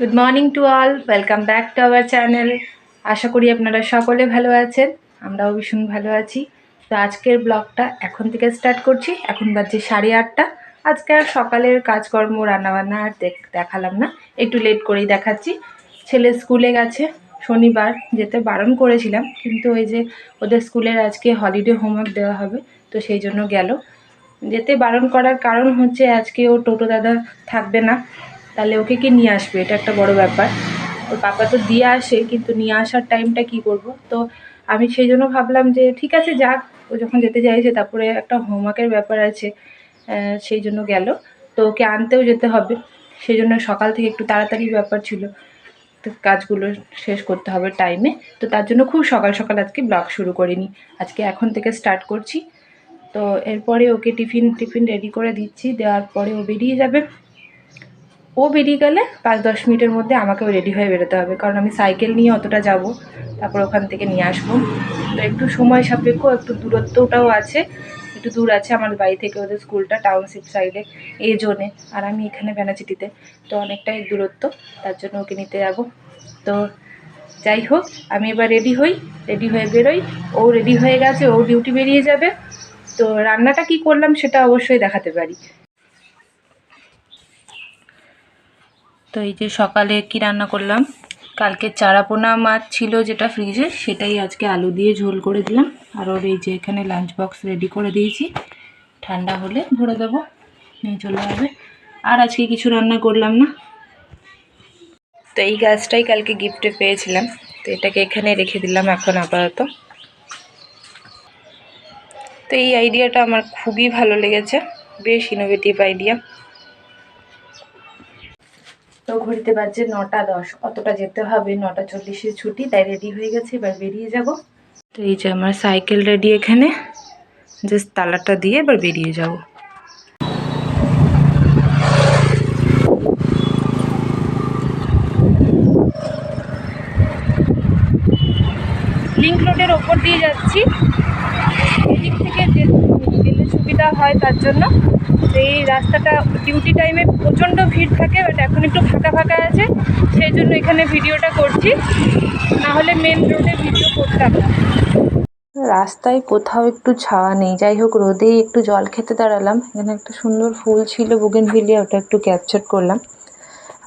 Good morning to all welcome back to our channel আশা করি আপনারা সকলে ভালো আছেন, আমরাও ভীষণ ভালো আছি। তো আজকের ব্লগটা এখন থেকে স্টার্ট করছি। এখন বাজছে সাড়ে আটটা। আজকে আর সকালের কাজকর্ম, রান্নাবান্না আর দেখ- দেখালাম না। একটু লেট করেই দেখাচ্ছি। ছেলে স্কুলে গেছে, শনিবার, যেতে বারণ করেছিলাম। কিন্তু ওই যে ওদের স্কুলের আজকে হলিডে হোমওয়ার্ক দেওয়া হবে, তো সেই জন্য গেল। যেতে বারণ করার কারণ হচ্ছে আজকে ও টোটো দাদা থাকবে না। তাহলে ওকে কি নিয়ে আসবে? এটা একটা বড় ব্যাপার। ওর পাপা তো দিয়ে আসে, কিন্তু নিয়ে আসার টাইমটা কি করব? তো আমি সেই জন্য ভাবলাম যে ঠিক আছে, যাক। ও যখন যেতে চাইছে, তারপরে একটা হোমওয়ার্কের ব্যাপার আছে সেই জন্য গেল। তো ওকে আনতেও যেতে হবে। সেই জন্য সকাল থেকে একটু তাড়াতাড়ি ব্যাপার ছিল। তো কাজগুলো শেষ করতে হবে টাইমে তো তার জন্য খুব সকাল সকাল আজকে ব্লগ শুরু করিনি। আজকে এখন থেকে স্টার্ট করছি। তো এরপরে ওকে টিফিন টিফিন রেডি করে দিচ্ছি। দেওয়ার পরে ও বেরিয়ে যাবে। ও বেরিয়ে গেলে পাঁচ, দশ মিনিটের মধ্যে আমাকেও রেডি হয়ে বেরোতে হবে। কারণ আমি সাইকেল নিয়ে অতটা যাব। তারপর ওখান থেকে নিয়ে আসব। তো একটু সময় সাপেক্ষ, একটু দূরত্বটাও আছে। একটু দূর আছে আমার বাড়ি থেকে ওদের স্কুলটা টাউনশিপ সাইডে এই জোনে আর আমি এখানে বেনাচিটিতে। তো অনেকটাই দূরত্ব, তার জন্য ওকে নিতে যাব। তো যাই হোক, আমি এবার রেডি হই। রেডি হয়ে বেরোই। ও রেডি হয়ে গেছে, ও ডিউটি বেরিয়ে যাবে। তো রান্নাটা কি করলাম সেটা অবশ্যই দেখাতে পারি। তো এই যে সকালে কি রান্না করলাম? কালকে চারাপোনা মাছ ছিল যেটা ফ্রিজে সেটাই আজকে আলু দিয়ে ঝোল করে দিলাম। আর ওর এই যে এখানে লাঞ্চ বক্স রেডি করে দিয়েছি। ঠান্ডা হলে ভরে দেবো, নিয়ে চলে যাবে। আর আজকে কিছু রান্না করলাম না। তো এই গাছটাই কালকে গিফটে পেয়েছিলাম। তো এটাকে এখানে রেখে দিলাম এখন আপাতত। তো এই আইডিয়াটা আমার খুবই ভালো লেগেছে। বেশ ইনোভেটিভ আইডিয়া তো ঘড়িতে বাজছে নটা দশ। অতটা যেতে হবে, নটা চল্লিশে ছুটি, তাই রেডি হয়ে গেছে, এবার বেরিয়ে যাব। তো এই যে আমার সাইকেল রেডি এখানে। জাস্ট তালাটা দিয়ে এবার বেরিয়ে যাব। লিঙ্ক রোডের ওপর দিয়ে যাচ্ছি। এদিক থেকে যে গেলে সুবিধা হয় তার জন্য। এই রাস্তাটা ডিউটি টাইমে প্রচণ্ড ভিড় থাকে বাট এখন একটু ফাঁকা ফাঁকা আছে। সেই জন্য এখানে ভিডিওটা করছি। না হলে মেন রোডে ভিডিও করতাম না। রাস্তায় কোথাও একটু ছাওয়া নেই। যাই হোক, রোদেই একটু জল খেতে দাঁড়ালাম। এখানে একটা সুন্দর ফুল ছিল বুগেনভিলিয়া ওটা একটু ক্যাপচার করলাম।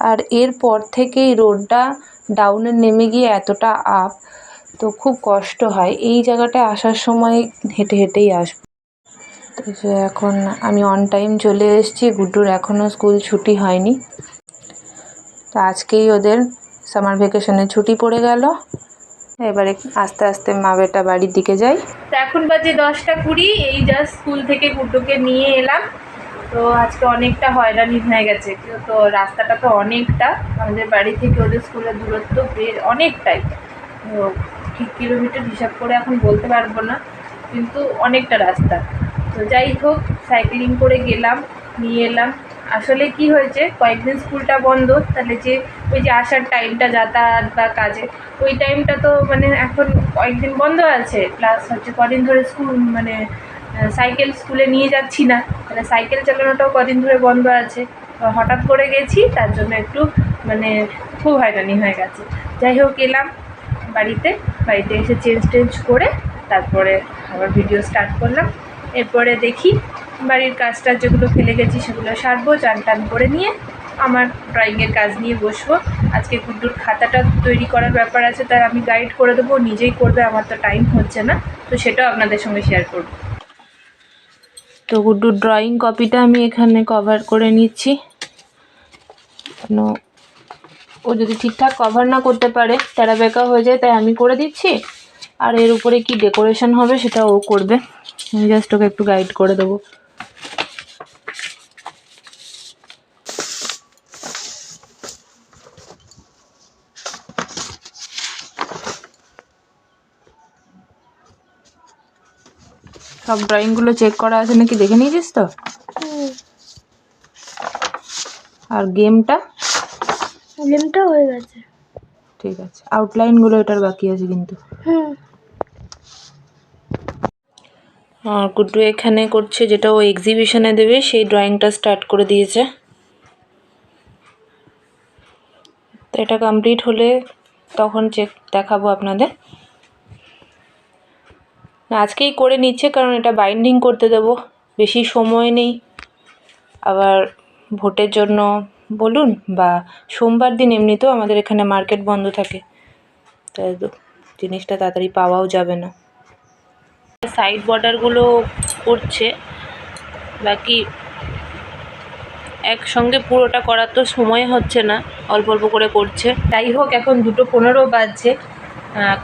আর এরপর থেকেই রোডটা ডাউনে নেমে গিয়ে এতটা আপ তো খুব কষ্ট হয়। এই জায়গাটায় আসার সময় হেঁটে হেঁটেই আসব। যে এখন আমি অন টাইম চলে এসেছি। গুড্ডুর এখনও স্কুল ছুটি হয়নি। তো আজকেই ওদের সামার ভ্যাকেশনে ছুটি পড়ে গেল। এবারে আস্তে আস্তে মা বেটা বাড়ির দিকে যাই। তো এখন বাজে দশটা কুড়ি, এই জাস্ট স্কুল থেকে গুড্ডুকে নিয়ে এলাম। তো আজকে অনেকটা হয়রানি হয়ে গেছে। তো রাস্তাটা তো অনেকটা, আমাদের বাড়ি থেকে ওদের স্কুলের দূরত্ব বের অনেকটাই। ঠিক কিলোমিটার হিসাব করে এখন বলতে পারব না, কিন্তু অনেকটা রাস্তা। তো যাই হোক সাইক্লিং করে গেলাম, নিয়ে এলাম। আসলে কি হয়েছে, কয়েকদিন স্কুলটা বন্ধ, তাহলে যে ওই যে আসার টাইমটা যাতায়াত বা কাজে, ওই টাইমটা তো মানে এখন কয়েকদিন বন্ধ আছে প্লাস হচ্ছে কদিন ধরে স্কুল মানে সাইকেল স্কুলে নিয়ে যাচ্ছি না, তাহলে সাইকেল চালানোটাও কদিন ধরে বন্ধ আছে। হঠাৎ করে গেছি, তার জন্য একটু মানে খুব হয়রানি হয়ে গেছে। যাই হোক, এলাম বাড়িতে বাড়িতে এসে চেঞ্জ টেঞ্জ করে, তারপরে আবার ভিডিও স্টার্ট করলাম। এরপরে দেখি বাড়ির কাজটা যেগুলো ফেলে গেছি সেগুলো সারবো চান টান করে নিয়ে আমার ড্রয়িংয়ের কাজ নিয়ে বসবো। আজকে গুড্ডুর খাতাটা তৈরি করার ব্যাপার আছে, তার আমি গাইড করে দেবো নিজেই করবে, আমার তো টাইম হচ্ছে না। তো সেটাও আপনাদের সঙ্গে শেয়ার করব। তো গুড্ডুর ড্রয়িং কপিটা আমি এখানে কভার করে নিচ্ছি। ও যদি ঠিকঠাক কভার না করতে পারে, তেরা বেঁকা হয়ে যায়, তাই আমি করে দিচ্ছি। আর এর উপরে কি ডেকোরেশন হবে সেটা ও করবে। আমি জাস্ট ওকে একটু গাইড করে দেবো। সব ড্রয়িংগুলো চেক করা আছে নাকি দেখে নিয়েছিস তো? আর গেমটা গেমটা হয়ে গেছে। ঠিক আছে। আউটলাইনগুলো এটার বাকি আছে কিন্তু। হুম আর গুড্ডু এখানে করছে যেটা ও এক্সিবিশনে দেবে, সেই ড্রয়িংটা স্টার্ট করে দিয়েছে। তো এটা কমপ্লিট হলে তখন চেক দেখাবো আপনাদের। আজকেই করে নিচ্ছে কারণ এটা বাইন্ডিং করতে দেবো। বেশি সময় নেই। আবার ভোটের জন্য বলুন বা সোমবার দিন এমনিতেও আমাদের এখানে মার্কেট বন্ধ থাকে। তাই জিনিসটা তাড়াতাড়ি পাওয়াও যাবে না। সাইড বর্ডারগুলো করছে। বাকি একসঙ্গে পুরোটা করার তো সময় হচ্ছে না, অল্প অল্প করে করছে। যাই হোক, এখন দুটো পনেরো বাজছে।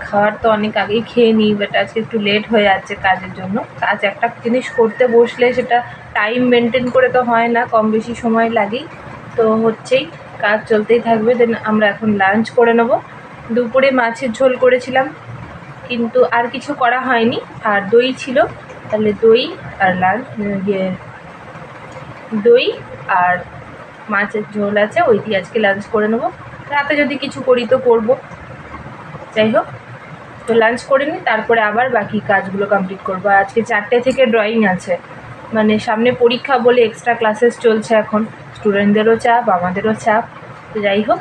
খাওয়ার তো অনেক আগেই খেয়ে নিই বাট আজকে একটু লেট হয়ে যাচ্ছে কাজের জন্য। কাজ একটা জিনিস করতে বসলে সেটা টাইম মেনটেন করে তো হয় না, কম বেশি সময় লাগেই। তো হচ্ছেই, কাজ চলতেই থাকবে। দেন আমরা এখন লাঞ্চ করে নেব। দুপুরে মাছের ঝোল করেছিলাম। কিন্তু আর কিছু করা হয়নি। আর দই ছিল, তাহলে দই আর লাঞ্চ ইয়ে দই আর মাছের ঝোল আছে, ওই দিয়ে আজকে লাঞ্চ করে নেব। রাতে যদি কিছু করি তো করব। যাই হোক, তো লাঞ্চ করে নিই তারপরে আবার বাকি কাজগুলো কমপ্লিট করব। আজকে চারটে থেকে ড্রয়িং আছে। মানে সামনে পরীক্ষা বলে এক্সট্রা ক্লাসেস চলছে এখন। স্টুডেন্টদেরও চাপ, আমাদেরও চাপ। তো যাই হোক,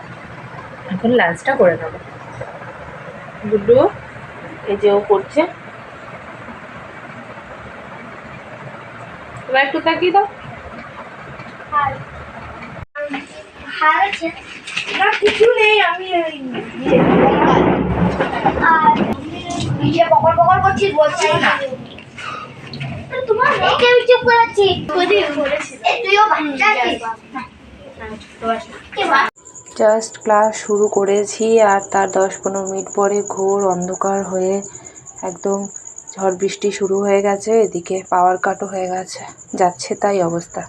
এখন লাঞ্চটা করে নেব। গুড্ডু? এই যে ও করছে। এবার একটু তাকিয়ে দাও। না কিছু নেই আমি আর নিজে বকর বকর করছিস বলছিস না। তোমার চুপ করাচ্ছি? তুইও বাচ্চা? জাস্ট ক্লাস শুরু করেছি আর তার দশ পনেরো মিনিট পরে ঘোর অন্ধকার হয়ে একদম ঝড় বৃষ্টি শুরু হয়ে গেছে, এদিকে পাওয়ার কাটও হয়ে গেছে, যাচ্ছে তাই অবস্থা।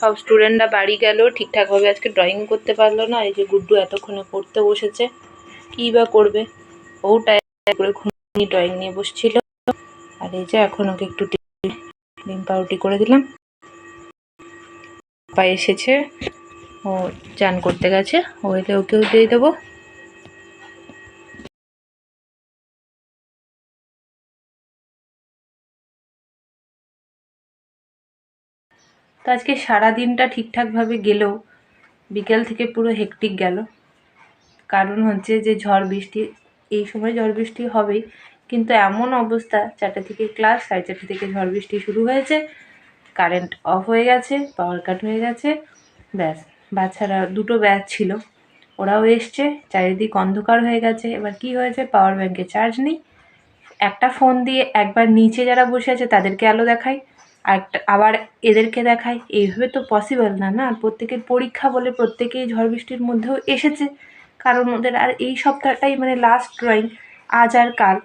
সব স্টুডেন্টরা বাড়ি গেল ঠিকঠাকভাবে আজকে ড্রয়িং করতে পারল না, এই যে গুড্ডু এতক্ষণে পড়তে বসেছে, কী বা করবে? ও টাইম করে ঘুমিয়ে ড্রয়িং নিয়ে বসছিল, আর এই যে এখন ওকে একটু ডিম পাউরুটি করে দিলাম। পা এসেছে ও চান করতে গেছে ও এলে ওকেও দিয়ে দেবো। তো আজকে সারা দিনটা ঠিকঠাকভাবে গেলেও বিকেল থেকে পুরো হেকটিক গেল। কারণ হচ্ছে যে ঝড় বৃষ্টি, এই সময় ঝড় বৃষ্টি হবেই, কিন্তু এমন অবস্থা চারটে থেকে ক্লাস সাড়ে চারটে থেকে ঝড় বৃষ্টি শুরু হয়েছে কারেন্ট অফ হয়ে গেছে পাওয়ার কাট হয়ে গেছে, ব্যাস। বাচ্চারা দুটো ব্যাচ ছিল। ওরাও এসছে, চারিদিক অন্ধকার হয়ে গেছে। এবার কি হয়েছে? পাওয়ার ব্যাংকে চার্জ নেই। একটা ফোন দিয়ে একবার নিচে যারা বসে আছে তাদেরকে আলো দেখাই, আর আবার এদেরকে দেখাই। এইভাবে তো পসিবল না না? প্রত্যেকের পরীক্ষা বলে প্রত্যেকেই ঝড় বৃষ্টির মধ্যেও এসেছে। কারণ ওদের আর এই সপ্তাহটাই মানে লাস্ট ড্রয়িং আজ আর কাল।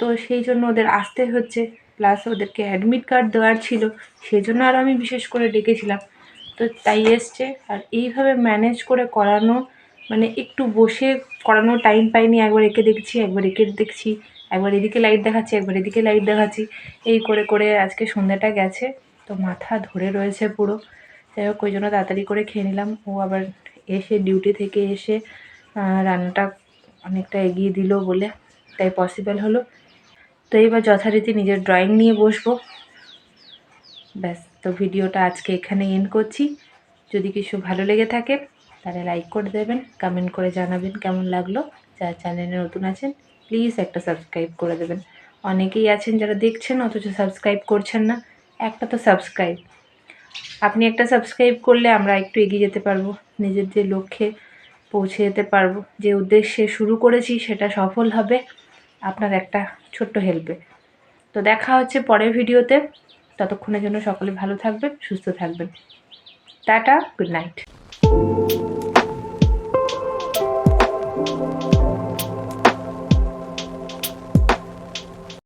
তো সেই জন্য ওদের আসতে হচ্ছে। প্লাস ওদেরকে অ্যাডমিট কার্ড দেওয়ার ছিল। সেই জন্য আর আমি বিশেষ করে ডেকেছিলাম। তো তাই এসছে। আর এইভাবে ম্যানেজ করে করানো মানে একটু বসে করানো টাইম পাইনি। একবার একে দেখছি, একবার একে দেখছি, একবার এদিকে লাইট দেখাচ্ছি, একবার এদিকে লাইট দেখাচ্ছি। এই করে করে আজকে সন্ধ্যাটা গেছে। তো মাথা ধরে রয়েছে পুরো। যাই হোক, ওই জন্য তাড়াতাড়ি করে খেয়ে নিলাম। ও আবার এসে ডিউটি থেকে এসে রান্নাটা অনেকটা এগিয়ে দিল বলে তাই পসিবল হলো। তো এবার যথারীতি নিজের ড্রয়িং নিয়ে বসবো। ব্যাস। তো ভিডিওটা আজকে এখানে এন্ড করছি। যদি কিছু ভালো লেগে থাকে, তাহলে লাইক করে দেবেন কমেন্ট করে জানাবেন কেমন লাগল। যারা চ্যানেলে নতুন আছেন প্লিজ একটা সাবস্ক্রাইব করে দেবেন। অনেকেই আছেন যারা দেখছেন, অথচ সাবস্ক্রাইব করছেন না, একটা তো সাবস্ক্রাইব আপনি একটা সাবস্ক্রাইব করলে আমরা একটু এগিয়ে যেতে পারব, নিজের যে লক্ষ্যে পৌঁছে যেতে পারব, যে উদ্দেশ্যে শুরু করেছি সেটা সফল হবে আপনার একটা ছোট্ট হেল্পে তো দেখা হচ্ছে পরের ভিডিওতে ততক্ষণের জন্য সকলে ভালো থাকবেন সুস্থ থাকবেন। Tata good night